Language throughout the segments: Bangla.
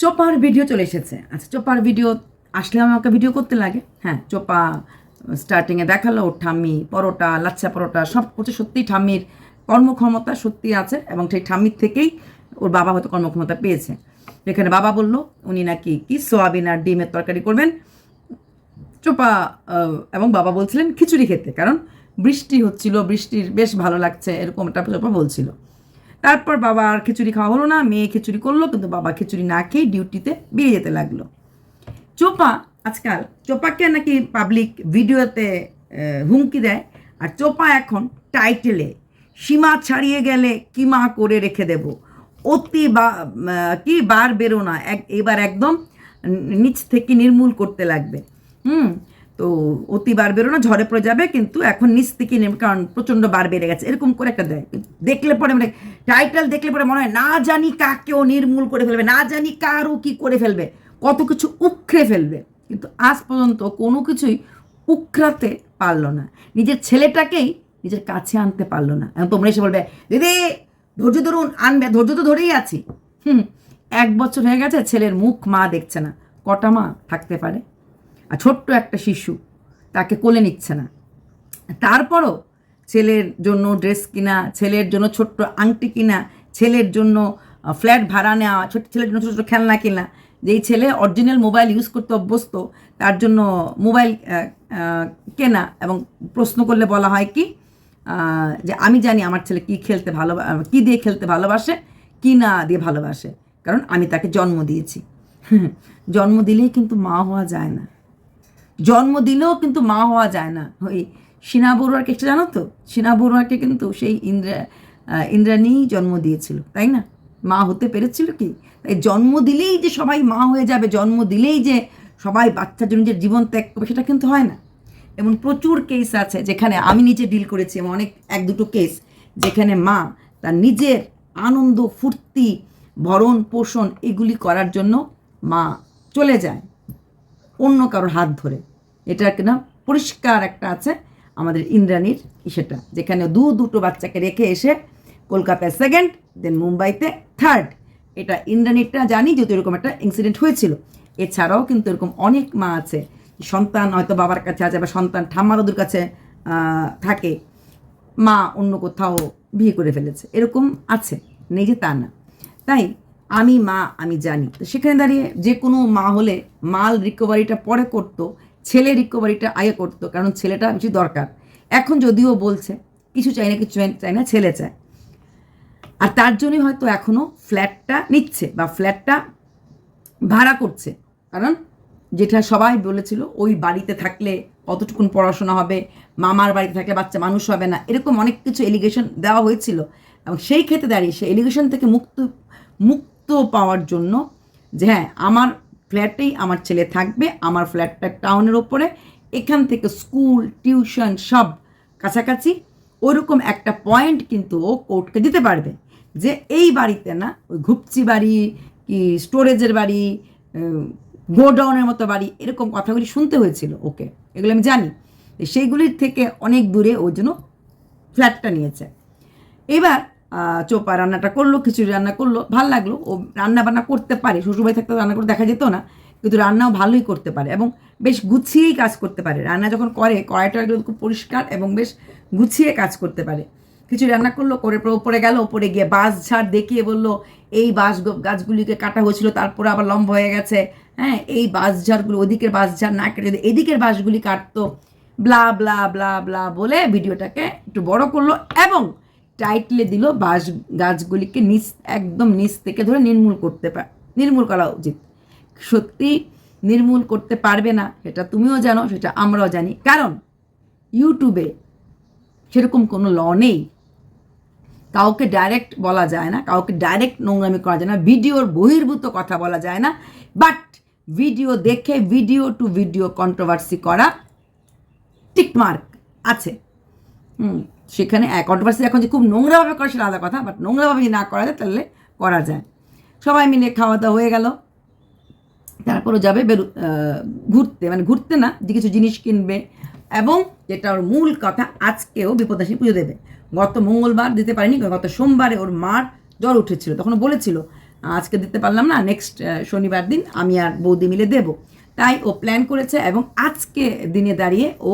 চোপার ভিডিও চলে এসেছে। আচ্ছা চোপার ভিডিও আসলে আমাকে ভিডিও করতে লাগে। হ্যাঁ চোপা স্টার্টিংয়ে দেখাল, ঠাম্মি পরোটা, লাচ্ছা পরোটা, সব কিছু সত্যিই ঠাম্মির কর্মক্ষমতা সত্যি আছে এবং সেই ঠাম্মির থেকেই ওর বাবা হয়তো কর্মক্ষমতা পেয়েছে। যেখানে বাবা বলল, উনি নাকি কি সোয়াবিন আর ডিমের তরকারি করবেন? চোপা এবং বাবা বলছিলেন, খিচুড়ি খেতে। কারণ বৃষ্টি হচ্ছিল, বৃষ্টির বেশ ভালো লাগছে, এরকম একটা চোপা বলছিল। তারপর বাবা আর খিচুড়ি খাওয়া হলো না, মেয়ে খিচুড়ি করল, কিন্তু বাবা খিচুড়ি না খেয়ে ডিউটিতে বেরিয়ে যেতে লাগল। চোপা, আজকাল চোপাকে নাকি পাবলিক ভিডিওতে হুমকি দেয়, আর চোপা এখন টাইটেলে সীমা ছাড়িয়ে গেলে কিমা করে রেখে দেব? অতি বা কি বার বেরো না এক, এবার একদম নিচ থেকে নির্মূল করতে লাগবে। হুম তো অতি বার বেরো না ঝড়ে পড়ে যাবে, কিন্তু এখন নিচ থেকে নেমে, কারণ প্রচণ্ড বার বেড়ে গেছে। এরকম করে একটা দেয় দেখলে পরে মানে টাইটেল দেখলে পরে মনে হয়, না জানি কাকেও নির্মূল করে ফেলবে, না জানি কারও কি করে ফেলবে, কত কিছু উখড়ে ফেলবে। কিন্তু আজ পর্যন্ত কোনো কিছুই উখড়াতে পারল না। নিজের ছেলেটাকেই নিজের কাছে আনতে পারল না। এবং তোমরা এসে বলবে, দিদি, ধৈর্য ধরুন, আনবে, ধৈর্য তো ধরেই আছি। হুম, এক বছর হয়ে গেছে, ছেলের মুখ মা দেখছে না। কটা মা থাকতে পারে? আর ছোট্ট একটা শিশু, তাকে কোলে নিচ্ছে না। তারপরও ছেলের জন্য ড্রেস কিনা, ছেলের জন্য ছোট্ট আংটি কিনা, ছেলের জন্য ফ্ল্যাট ভাড়া নেওয়া, ছোট, ছেলের জন্য ছোটো ছোটো খেলনা কিনা, যেই ছেলে অরিজিনাল মোবাইল ইউজ করতে অভ্যস্ত, তার জন্য মোবাইল কেনা এবং প্রশ্ন করলে বলা হয় কি যে আমি জানি আমার ছেলে কী খেলতে ভালো, কী দিয়ে খেলতে ভালোবাসে, কী না দিয়ে ভালোবাসে, কারণ আমি তাকে জন্ম দিয়েছি। জন্ম দিলেই কিন্তু মা হওয়া যায় না। জন্ম দিলেও কিন্তু মা হওয়া যায় না। ওই সিনা বড়ুয়ার কেসটা জানো তো? সিনা বড়ুয়াকে কিন্তু সেই ইন্দ্রা ইন্দ্রাণীই জন্ম দিয়েছিল, তাই না? মা হতে পেরেছিল কি? তাই জন্ম দিলেই যে সবাই মা হয়ে যাবে, জন্ম দিলেই যে সবাই বাচ্চার জন্য যে জীবন ত্যাগ করবে, সেটা কিন্তু হয় না। এমন প্রচুর কেস আছে যেখানে আমি নিজে ডিল করেছি, এবং অনেক, এক দুটো কেস যেখানে মা তার নিজের আনন্দ, ফুর্তি, ভরণ পোষণ এগুলি করার জন্য মা চলে যায়, অন্য কারোর হাত ধরে। এটা কিনা পরিষ্কার একটা আছে, আমাদের ইন্দ্রাণীর সেটা যেখানে দু দুটো বাচ্চাকে রেখে এসে কলকাতায় সেকেন্ড দেন মুম্বাইতে থার্ড এটা ইন্দ্রাণীরটা জানি যেহেতু এরকম একটা ইনসিডেন্ট হয়েছিল। এছাড়াও কিন্তু এরকম অনেক মা আছে, সন্তান হয়তো বাবার কাছে আছে বা সন্তান ঠাম্মা দাদুর কাছে থাকে। মা অন্য কোথাও বিয়ে করে ফেলেছে, এরকম আছে যে তা না। তাই আমি মা, আমি জানি। তো সেখানে দাঁড়িয়ে যে কোনো মা হলে মাল রিকভারিটা পরে করতো ছেলে রিকভারিটা আগে করতো, কারণ ছেলেটা বেশি দরকার। এখন যদিও বলছে, কিছু চাই না, কিছু চাই না ছেলে চায়। আর তার জন্যই হয়তো এখনও ফ্ল্যাটটা নিচ্ছে বা ফ্ল্যাটটা ভাড়া করছে। কারণ যেটা সবাই বলেছিল, ওই বাড়িতে থাকলে কতটুকুন পড়াশোনা হবে, মামার বাড়িতে থাকলে বাচ্চা মানুষ হবে না, এরকম অনেক কিছু এলিগেশন দেওয়া হয়েছিল। এবং সেই ক্ষেত্রে দাঁড়িয়ে, সেই এলিগেশন থেকে মুক্ত মুক্ত পাওয়ার জন্য যে হ্যাঁ আমার ফ্ল্যাটেই আমার ছেলে থাকবে, আমার ফ্ল্যাটটা টাউনের ওপরে। এখান থেকে স্কুল, টিউশন সব কাছাকাছি। ওরকম একটা পয়েন্ট কিন্তু ও কোর্টকে দিতে পারবে যে এই বাড়িতে না, ওই ঘুপচি বাড়ি কি স্টোরেজের বাড়ি গোডাউনের মতো বাড়ি, এরকম কথাগুলি শুনতে হয়েছিল ওকে। এগুলো আমি জানি। সেইগুলির থেকে অনেক দূরে ওই জন্য ফ্ল্যাটটা নিয়েছে। এবার চোপা রান্নাটা করল, খিচুড়ি রান্না করল, ভালো লাগল। ও রান্না বান্না করতে পারে, শ্বশুরবাড়ি থাকতে রান্না করে দেখা যেত না, কিন্তু রান্নাও ভালোই করতে পারে এবং বেশ গুছিয়েই কাজ করতে পারে। রান্না যখন করে, কড়াইটা খুব পরিষ্কার এবং বেশ গুছিয়ে কাজ করতে পারে। খিচুড়ি রান্না করল, করে ওপরে গেল ওপরে গিয়ে বাঁশ ঝাড় দেখিয়ে বলল, এই বাঁশ গাছগুলিকে কাটা হয়েছিল, তারপরে আবার লম্বা হয়ে গেছে। হ্যাঁ এই বাঁশ ঝাড়গুলো, ওদিকের বাঁশ ঝাড় না কেটে যদি এদিকের বাঁশগুলি কাটতো, ব্লা ব্লা ব্লা ব্লা বলে ভিডিওটাকে একটু বড় করল এবং টাইটলে দিল বাস গাছগুলিকে নিচ, একদম নিচ থেকে ধরে নির্মূল করতে পার নির্মূল করা উচিত। সত্যি নির্মূল করতে পারবে না, সেটা তুমিও জানো, সেটা আমরাও জানি। কারণ ইউটিউবে সেরকম কোনো ল নেই। কাউকে ডাইরেক্ট বলা যায় না, কাউকে ডাইরেক্ট নোংরামি করা যায় না, ভিডিওর বহির্ভূত কথা বলা যায় না বাট ভিডিও দেখে ভিডিও টু ভিডিও কন্ট্রোভার্সি করা টিকমার্ক আছে। হুম। সেখানে কন্ট্রোভার্সি এখন যে খুব নোংরাভাবে করে সেটা আলাদা কথা বাট নোংরাভাবে না করা যায় তাহলে করা যায়। সবাই মিলে খাওয়া দাওয়া হয়ে গেল। তারপরও যাবে বেরু ঘুরতে মানে ঘুরতে না, যে কিছু জিনিস কিনবে। এবং যেটা ওর মূল কথা, আজকেও বিপদাসী পুজো দেবে। গত মঙ্গলবার দিতে পারেনি গত সোমবারে ওর মার জ্বর উঠেছিল। তখন বলেছিল, আজকে দিতে পারলাম না নেক্সট শনিবার দিন আমি আর বৌদি মিলে দেব। তাই ও প্ল্যান করেছে এবং আজকে দিনে দাঁড়িয়ে ও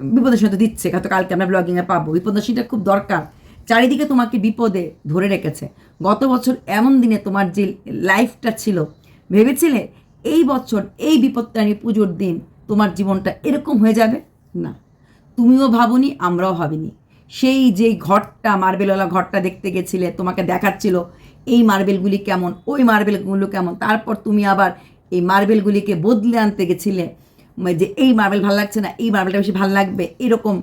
বিপদের সাথে দিচ্ছে হয়তো কালকে আমরা ব্লগিংয়ে পাবো। বিপদশীটা খুব দরকার। চারিদিকে তোমাকে বিপদে ধরে রেখেছে। গত বছর এমন দিনে তোমার যে লাইফটা ছিল, ভেবেছিলে এই বছর এই বিপদটানি পুজোর দিন তোমার জীবনটা এরকম হয়ে যাবে? না। তুমিও ভাবনি, আমরাও ভাবিনি। সেই যে ঘরটা, মার্বেলওয়ালা ঘরটা দেখতে গেছিলে, তোমাকে দেখাচ্ছিল, এই মার্বেলগুলি কেমন, ওই মার্বেলগুলো কেমন, তারপর তুমি আবার এই মার্বেলগুলিকে বদলে আনতে গেছিলে। যে এই মার্বেল ভালো লাগছে না, এই মার্বেলটা বেশি ভালো লাগবে, এরকম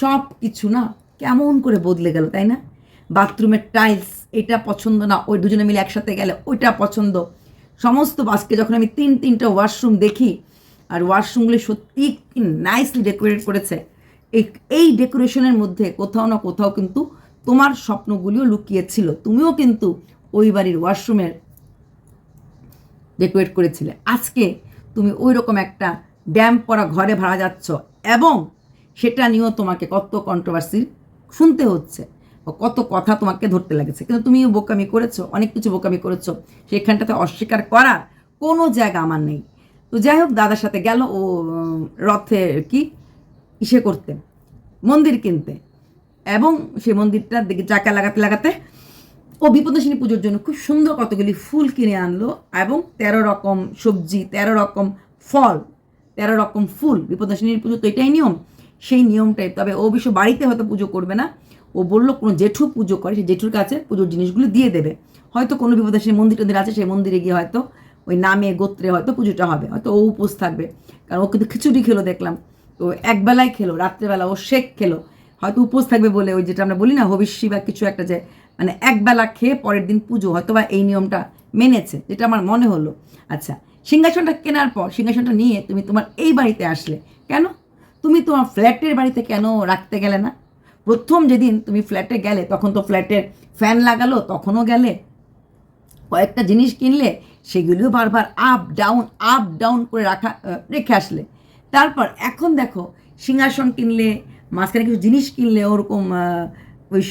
সব কিছু না কেমন করে বদলে গেল, তাই না? বাথরুমের টাইলস এটা পছন্দ না, ওই দুজনে মিলে একসাথে গেলে ওইটা পছন্দ। সমস্ত বাসকে যখন আমি তিন, তিনটা ওয়াশরুম দেখি, আর ওয়াশরুমগুলি সত্যি নাইসলি ডেকোরেট করেছে, এই এই ডেকোরেশনের মধ্যে কোথাও না কোথাও কিন্তু তোমার স্বপ্নগুলিও লুকিয়ে ছিল তুমিও কিন্তু ওই বাড়ির ওয়াশরুমের ডেকোরেট করেছিলে। আজকে তুমি ওই রকম একটা ড্যাম পরা ঘরে ভাড়া যাচ্ছ এবং সেটা নিয়েও তোমাকে কত কন্ট্রোভার্সি শুনতে হচ্ছে কত কথা তোমাকে ধরতে লেগেছে। কিন্তু তুমিও বোকামি করেছ, অনেক কিছু বোকামি করেছ, সেখানটাতে অস্বীকার করার কোনো জায়গা আমার নেই। তো যাই হোক, দাদার সাথে গেল, ও রথে কি? ইসে করতে, মন্দির কিনতে। এবং সে মন্দিরটার দিকে চাকা লাগাতে লাগাতে ও বিপদশিনী পুজোর জন্য খুব সুন্দর কতগুলি ফুল কিনে আনলো এবং তেরো রকম সবজি, তেরো রকম ফল তেরো রকম ফুল, বিপদশিনীর পুজো তো এটাই নিয়ম। সেই নিয়মটাই। তবে ও অবশ্য বাড়িতে হয়তো পুজো করবে না। ও বলল কোনো জেঠু পুজো করে সেই জেঠুর কাছে পুজোর জিনিসগুলো দিয়ে দেবে। হয়তো কোনো বিপদশিনী মন্দির টন্দির আছে, সেই মন্দিরে গিয়ে হয়তো ওই নামে, গোত্রে হয়তো পুজোটা হবে। হয়তো ও উপোস থাকবে। কারণ ও কিন্তু খিচুড়ি খেলো দেখলাম। তো একবেলায় খেলো, রাত্রেবেলা ও শেক খেলো। হয়তো উপোস থাকবে বলে ওই যেটা আমরা বলি না, হবিষ্যি বা কিছু একটা যে মানে একবেলা খেয়ে পরের দিন পুজো। হয়তো বা এই নিয়মটা মেনেছে, যেটা আমার মনে হলো। আচ্ছা সিংহাসনটা কেনার পর, সিংহাসনটা নিয়ে তুমি তোমার এই বাড়িতে আসলে। কেন? তুমি তোমার ফ্ল্যাটের বাড়িতে কেন রাখতে গেলে না? প্রথম যেদিন তুমি ফ্ল্যাটে গেলে, তখন তো ফ্ল্যাটের ফ্যান লাগালো, তখনও গেলে। কয়েকটা জিনিস কিনলে, সেগুলিও বারবার আপ ডাউন আপ ডাউন করে রাখা রেখে আসলে। তারপর এখন দেখো, সিংহাসন কিনলে, মাঝখানে কিছু জিনিস কিনলে, ওরকম ওই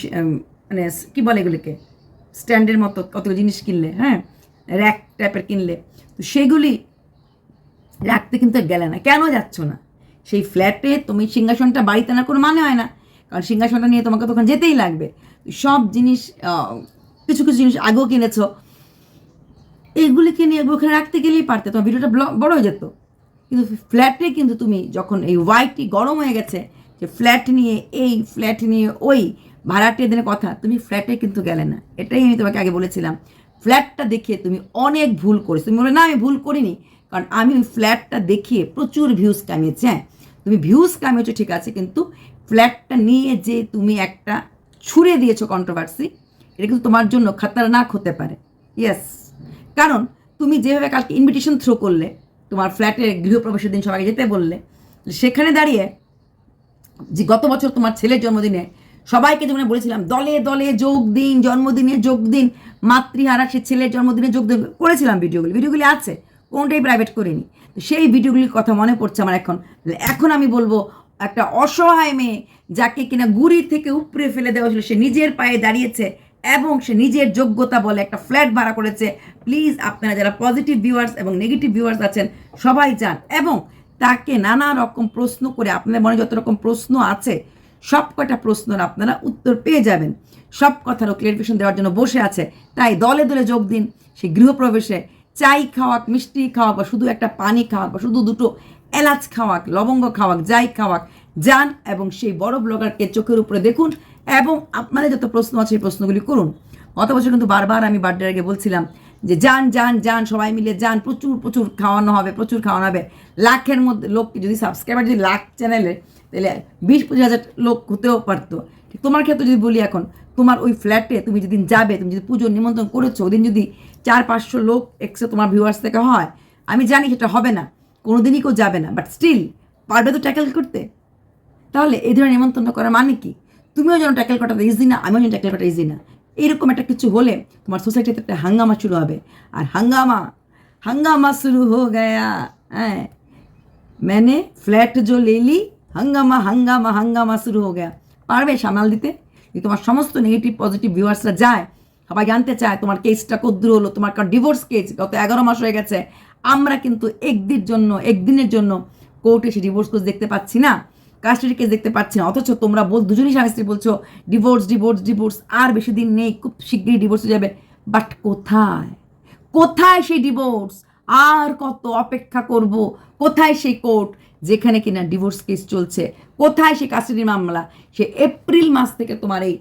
মানে কী বলে এগুলিকে? স্ট্যান্ডের মতো কত জিনিস কিনলে হ্যাঁ? র্যাক টাইপের কিনলে। সেগুলি রাখতে কিন্তু গেলে না। কেন যাচ্ছ না? সেই ফ্ল্যাটে তুমি সিংহাসনটা বাড়িতে না কোনো মানে হয় না। কারণ সিংহাসনটা নিয়ে তোমাকে তখন যেতেই লাগবে। সব জিনিস কিছু কিছু জিনিস আগেও কিনেছো। এইগুলিকে নিয়ে ওখানে রাখতে গেলেই পারতে। তোমার ভিডিওটা বড় হয়ে যেত। কিন্তু ফ্ল্যাটে কিন্তু তুমি যখন এই হোয়াইটটি গরম হয়ে গেছে, যে ফ্ল্যাট নিয়ে, এই ফ্ল্যাট নিয়ে, ওই ভাড়াটিয়ে দিনের কথা, তুমি ফ্ল্যাটে কিন্তু গেলে না। এটাই আমি তোমাকে আগে বলেছিলাম। ফ্ল্যাটটা দেখিয়ে তুমি অনেক ভুল করেছ। তুমি বলে না, আমি ভুল করিনি। কারণ আমি ওই ফ্ল্যাটটা দেখিয়ে প্রচুর ভিউজ কামিয়েছি। হ্যাঁ তুমি ভিউজ কামিয়েছো, ঠিক আছে, কিন্তু ফ্ল্যাটটা নিয়ে যে তুমি একটা ছুঁড়ে দিয়েছ কন্ট্রোভার্সি এটা কিন্তু তোমার জন্য খাতারনাক হতে পারে। ইয়েস কারণ তুমি যেভাবে কালকে ইনভিটেশন থ্রো করলে, তোমার ফ্ল্যাটের গৃহপ্রবেশের দিন সবাইকে যেতে বললে, সেখানে দাঁড়িয়ে যে গত বছর তোমার ছেলের জন্মদিনে সবাইকে যেমন বলেছিলাম, দলে দলে যোগ দিন জন্মদিনে যোগ দিন মাতৃহারা সে ছেলের জন্মদিনে যোগ দিন করেছিলাম ভিডিওগুলি। ভিডিওগুলি আছে, কোনটাই প্রাইভেট করিনি। তো সেই ভিডিওগুলির কথা মনে পড়ছে আমার এখন। এখন আমি বলব, একটা অসহায় মেয়ে যাকে কিনা গুড়ি থেকে উপরে ফেলে দেওয়া ছিল সে নিজের পায়ে দাঁড়িয়েছে এবং সে নিজের যোগ্যতা বলে একটা ফ্ল্যাট ভাড়া করেছে। প্লিজ আপনারা যারা পজিটিভ ভিউয়ার্স এবং নেগেটিভ ভিউয়ার্স আছেন, সবাই যান। এবং তাকে নানা রকম প্রশ্ন করে, আপনাদের মনে যত রকম প্রশ্ন আছে সব কটা প্রশ্নের আপনারা উত্তর পেয়ে যাবেন। সব কথারও ক্লিয়ারিফিকেশন দেওয়ার জন্য বসে আছে। তাই দলে দলে যোগ দিন। সেই গৃহপ্রবেশে চাই খাওয়াক, মিষ্টি খাওয়াক, বা শুধু একটা পানি খাওয়াক, বা শুধু দুটো এলাচ খাওয়াক, লবঙ্গ খাওয়াক, যাই খাওয়াক, যান এবং সেই বড় ব্লগারকে চোখের উপরে দেখুন এবং আপনাদের যত প্রশ্ন আছে সেই প্রশ্নগুলি করুন। গত বছর কিন্তু বারবার আমি বার্থডে আগে বলছিলাম যে যান যান যান, সবাই মিলে যান, প্রচুর প্রচুর খাওয়ানো হবে, প্রচুর খাওয়ানো হবে। লাখের মধ্যে লোক যদি সাবস্ক্রাইবার যদি লাখ চ্যানেলে তাহলে বিশ পঁচিশ হাজার লোক হতেও পারতো। ঠিক তোমার ক্ষেত্রে যদি বলি এখন, তোমার ওই ফ্ল্যাটে তুমি যেদিন যাবে, তুমি যদি পুজোর নিমন্ত্রণ করেছ, ওদিন যদি চার, পাঁচশো লোক এক্সে তোমার ভিউয়ার্স থেকে হয়, আমি জানি সেটা হবে না কোনো দিনই কেউ যাবে না। বাট স্টিল পারবে তো ট্যাকেল করতে। তাহলে এই ধরনের নিমন্ত্রণ করার মানে কি? তুমিও যেন ট্যাকেল করাটা ইজি না, আমিও যেন ট্যাকেল করাটা ইজি না। এইরকম একটা কিছু হলে তোমার সোসাইটিতে একটা হাঙ্গামা শুরু হবে। আর হাঙ্গামা হাঙ্গামা শুরু হো গয়া হ্যাঁ। ম্যানে ফ্ল্যাট জো লেলি হাঙ্গামা হাঙ্গামা হাঙ্গামা শুরু হো গয়া পারবে সামাল দিতে? তোমার সমস্ত নেগেটিভ পজিটিভ ভিউয়ার্সরা যায় সবাই জানতে চায়, তোমার কেসটা কদ্দূর হলো, তোমার কারণ ডিভোর্স কেস গত এগারো মাস হয়ে গেছে, আমরা কিন্তু একদিনের জন্য একদিনের জন্য কোর্টে এসে ডিভোর্স কেস দেখতে পাচ্ছি না কাস্টাডি কেস দেখতে পাচ্ছি না, অথচ তোমরা বল, দুজনই স্বামী স্ত্রী বলছো ডিভোর্স ডিভোর্স ডিভোর্স আর বেশি দিন নেই, খুব শীঘ্রই ডিভোর্স হয়ে যাবে। বাট কোথায়? কোথায় সেই ডিভোর্স আর কত অপেক্ষা করব? কোথায় সেই কোর্ট? যেখানে কিনা ডিভোর্স কেস চলছে। কোথায় সেই কাস্টাডি মামলা? সে এপ্রিল মাস থেকে তোমার এই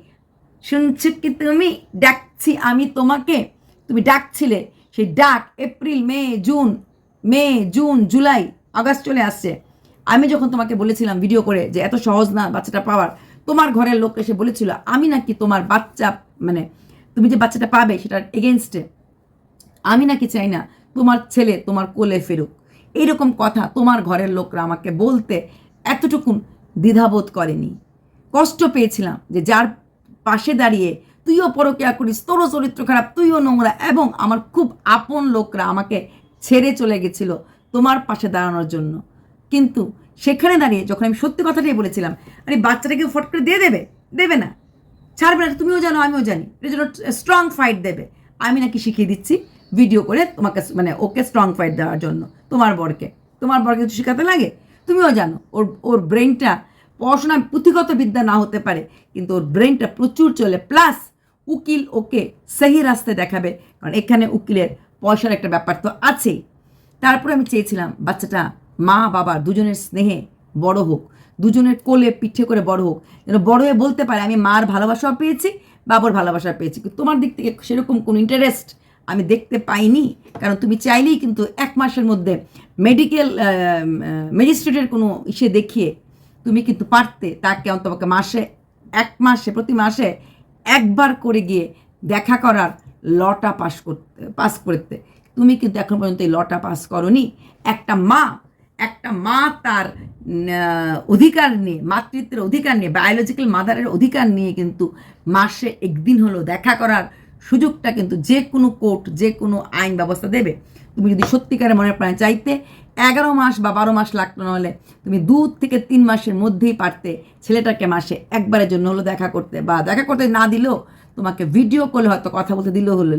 শুনছো কি তুমি? ডাকছি আমি তোমাকে। তুমি ডাকছিলে। সেই ডাক April May June May June July August চলে আসছে। আমি যখন তোমাকে বলেছিলাম ভিডিও করে যে এত সহজ না বাচ্চাটা পাওয়ার, তোমার ঘরের লোক এসে বলেছিল, আমি নাকি তোমার বাচ্চা মানে তুমি যে বাচ্চাটা পাবে সেটার এগেনস্টে আমি নাকি চাই না তোমার ছেলে তোমার কোলে ফেরুক। এইরকম কথা তোমার ঘরের লোকরা আমাকে বলতে এতটুকুন দ্বিধাবোধ করেনি। কষ্ট পেয়েছিলাম যে যার পাশে দাঁড়িয়ে তুইও পরকিয়া করিস, তোরও চরিত্র খারাপ, তুইও নোংরা এবং আমার খুব আপন লোকরা আমাকে ছেড়ে চলে গেছিল তোমার পাশে দাঁড়ানোর জন্য। কিন্তু সেখানে দাঁড়িয়ে যখন আমি সত্যি কথাটাই বলেছিলাম, আরে বাচ্চাটাকে ফট করে দিয়ে দেবে? দেবে না। ছাড়বে না, তুমিও জানো, আমিও জানি। এর জন্য স্ট্রং ফাইট দেবে। আমি নাকি শিখিয়ে দিচ্ছি ভিডিও করে তোমাকে মানে ওকে স্ট্রং ফাইট দেওয়ার জন্য, তোমার বরকে। তোমার বরকে কিছু শেখাতে লাগে? তুমিও জানো, ওর ওর ব্রেনটা পড়াশোনা পুঁথিগত বিদ্যা না হতে পারে, কিন্তু ওর ব্রেনটা প্রচুর চলে। প্লাস উকিল ওকে সেই রাস্তায় দেখাবে, কারণ এখানে উকিলের পয়সার একটা ব্যাপার তো আছেই। তারপরে আমি চেয়েছিলাম, বাচ্চাটা মা, বাবা দুজনের স্নেহে বড় হোক, দুজনের কোলে পিঠে করে বড় হোক, যেন বড় হয়ে বলতে পারে, আমি মার ভালোবাসাও পেয়েছি, বাবার ভালোবাসা পেয়েছি। কিন্তু তোমার দিক থেকে সেরকম কোনো ইন্টারেস্ট আমি দেখতে পাইনি, কারণ তুমি চাইলেই কিন্তু এক মাসের মধ্যে মেডিকেল ম্যাজিস্ট্রেটের কোনো ইসে দেখিয়ে তুমি কিন্তু পারতে। তাকে অন্তপক্ষে মাসে, এক মাসে, প্রতি মাসে একবার করে গিয়ে দেখা করার লটা পাস করতে পাস করতে। তুমি কিন্তু এখন পর্যন্ত এই লটা পাস করনি। একটা মা একটা মা তার অধিকার নিয়ে, মাতৃত্বের অধিকার নিয়ে বায়োলজিক্যাল মাদারের অধিকার নিয়ে কিন্তু মাসে একদিন হলো দেখা করার সুযোগটা কিন্তু যে কোনো কোর্ট, যে কোনো আইন ব্যবস্থা দেবে। তুমি যদি সত্যিকারের মনে প্রাণে চাইতে এগারো মাস বা বারো মাস লাগতো নাহলে তুমি দু থেকে তিন মাসের মধ্যেই পারতে ছেলেটাকে মাসে একবারের জন্য হলো দেখা করতে বা দেখা করতে না দিলেও তোমাকে ভিডিও করলে হয়তো কথা বলতে দিলেও হলো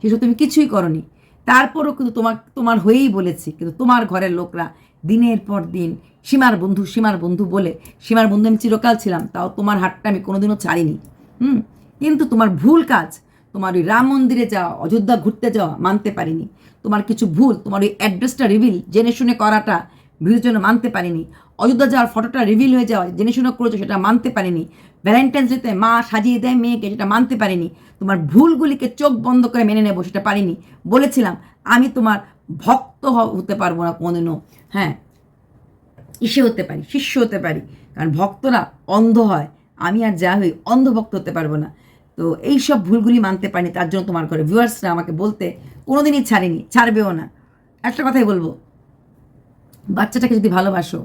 সেসব তুমি কিছুই করনি। তারপরও কিন্তু তোমার তোমার হয়েই বলেছি, কিন্তু তোমার ঘরের লোকরা দিনের পর দিন সীমার বন্ধু সীমার বন্ধু বলে, সীমার বন্ধু আমি চিরকাল ছিলাম, তাও তোমার হাতটা আমি কোনোদিনও ছাড়িনি। হুম? কিন্তু তোমার ভুল কাজ তোমার ওই রাম মন্দিরে যাওয়া, অযোধ্যা ঘুরতে যাওয়া মানতে পারিনি। তোমার কিছু ভুল, তোমার ওই অ্যাড্রেসটা রিভিল জেনে শুনে করাটা ভিউর জন্য মানতে পারিনি। অযোধ্যা যাওয়ার ফটোটা রিভিল হয়ে যাওয়া, জেনে শুনে করেছ সেটা মানতে পারিনি। ভ্যালেন্টাইন্স ডেতে মা সাজিয়ে দেয় মেয়েকে, সেটা মানতে পারিনি। তোমার ভুলগুলিকে চোখ বন্ধ করে মেনে নেব সেটা পারিনি। বলেছিলাম, আমি তোমার ভক্ত হতে পারব না কোনোদিনও। হ্যাঁ ইসে হতে পারি, শিষ্য হতে পারি। কারণ ভক্তরা অন্ধ হয়। আমি আর যা হই অন্ধভক্ত হতে পারব না। তো এই সব ভুলগুলি মানতে পারিনি, তার জন্য তোমার করে ভিউয়ার্সরা আমাকে বলতে কোনোদিনই ছাড়েনি, ছাড়বেও না। একটা কথাই বলব, বাচ্চাটাকে যদি ভালোবাসো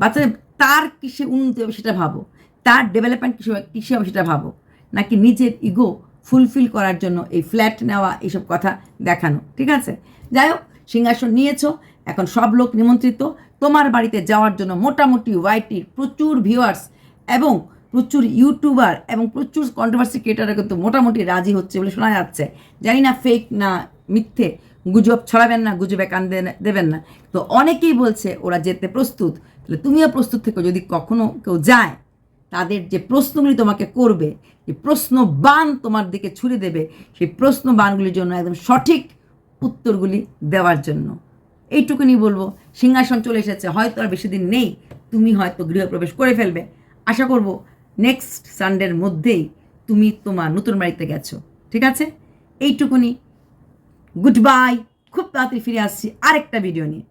বাচ্চা তার কিসে উন্নতি হবে সেটা ভাবো, তার ডেভেলপমেন্ট কিসে কিসে হবে সেটা ভাবো, নাকি নিজের ইগো ফুলফিল করার জন্য এই ফ্ল্যাট নেওয়া, এইসব কথা দেখানো, ঠিক আছে? যাই হোক, সিংহাসন নিয়েছো, এখন সব লোক নিমন্ত্রিত, তোমার বাড়িতে যাওয়ার জন্য মোটামুটি ওয়াইটির প্রচুর ভিউয়ার্স এবং প্রচুর ইউটিউবার এবং প্রচুর কন্ট্রোভার্সি ক্রিয়েটাররা কিন্তু মোটামুটি রাজি হচ্ছে বলে শোনা যাচ্ছে। জানি না ফেক না মিথ্যে, গুজব ছড়াবেন না, গুজবে কান দেবেন না। তো অনেকেই বলছে ওরা যেতে প্রস্তুত। তাহলে তুমিও প্রস্তুত থেকো, যদি কখনো কেউ যায়, তাদের যে প্রশ্নগুলি তোমাকে করবে, যে প্রশ্ন বান তোমার দিকে ছুড়ে দেবে, সেই প্রশ্ন বানগুলির জন্য একদম সঠিক উত্তরগুলি দেওয়ার জন্য। এইটুকুনি বলব। সিংহাসন চলে এসেছে, হয়তো আর বেশি দিন নেই, তুমি হয়তো গৃহপ্রবেশ করে ফেলবে। আশা করব নেক্সট সানডের মধ্যেই তুমি তোমার নতুন বাড়িতে গেছো, ঠিক আছে? এইটুকুনি। গুড বাই খুব তাড়াতাড়ি ফিরে আসছি। আরেকটা ভিডিও নিয়ে।